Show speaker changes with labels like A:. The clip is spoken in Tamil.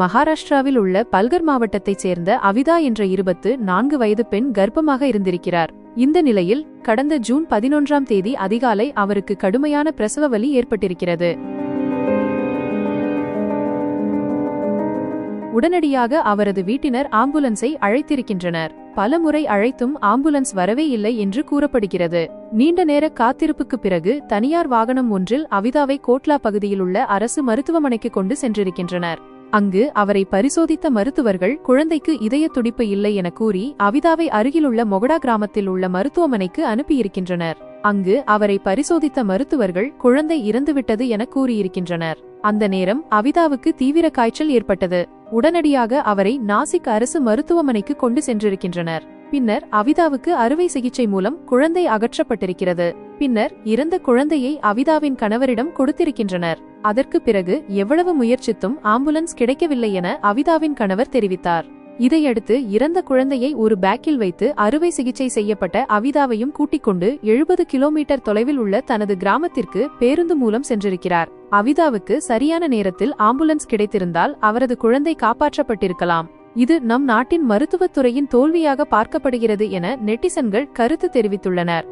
A: மகாராஷ்டிராவில் உள்ள பல்கர் மாவட்டத்தைச் சேர்ந்த அவிதா என்ற இருபத்து நான்கு வயது பெண் கர்ப்பமாக இருந்திருக்கிறார். இந்த நிலையில் கடந்த ஜூன் பதினொன்றாம் தேதி அதிகாலை அவருக்கு கடுமையான பிரசவ வலி ஏற்பட்டிருக்கிறது. உடனடியாக அவரது வீட்டினர் ஆம்புலன்ஸை அழைத்திருக்கின்றனர். பல முறை அழைத்தும் ஆம்புலன்ஸ் வரவே இல்லை என்று கூறப்படுகிறது. நீண்ட நேர காத்திருப்புக்கு பிறகு தனியார் வாகனம் ஒன்றில் அவிதாவை கோட்லா பகுதியில் உள்ள அரசு மருத்துவமனைக்கு கொண்டு சென்றிருக்கின்றனர். அங்கு அவரை பரிசோதித்த மருத்துவர்கள் குழந்தைக்கு இதய துடிப்பு இல்லை என கூறி அவிதாவை அருகிலுள்ள மொகடா கிராமத்தில் உள்ள மருத்துவமனைக்கு அனுப்பியிருக்கின்றனர். அங்கு அவரை பரிசோதித்த மருத்துவர்கள் குழந்தை இறந்துவிட்டது என கூறியிருக்கின்றனர். அந்த நேரம் அவிதாவுக்கு தீவிர காய்ச்சல் ஏற்பட்டது. உடனடியாக அவரை நாசிக் அரசு மருத்துவமனைக்கு கொண்டு சென்றிருக்கின்றனர். பின்னர் அவிதாவுக்கு அறுவை சிகிச்சை மூலம் குழந்தை அகற்றப்பட்டிருக்கிறது. பின்னர் இறந்த குழந்தையை அவிதாவின் கணவரிடம் கொடுத்திருக்கின்றனர். அதற்கு பிறகு எவ்வளவு முயற்சித்தும் ஆம்புலன்ஸ் கிடைக்கவில்லை என அவிதாவின் கணவர் தெரிவித்தார். இதையடுத்து இறந்த குழந்தையை ஒரு பேக்கில் வைத்து அறுவை சிகிச்சை செய்யப்பட்ட அவிதாவையும் கூட்டிக் கொண்டு எழுபது கிலோமீட்டர் தொலைவில் உள்ள தனது கிராமத்திற்கு பேருந்து மூலம் சென்றிருக்கிறார். அவிதாவுக்கு சரியான நேரத்தில் ஆம்புலன்ஸ் கிடைத்திருந்தால் அவரது குழந்தை காப்பாற்றப்பட்டிருக்கலாம். இது நம் நாட்டின் மருத்துவத்துறையின் தோல்வியாக பார்க்கப்படுகிறது என நெட்டிசன்கள் கருத்து தெரிவித்துள்ளனர்.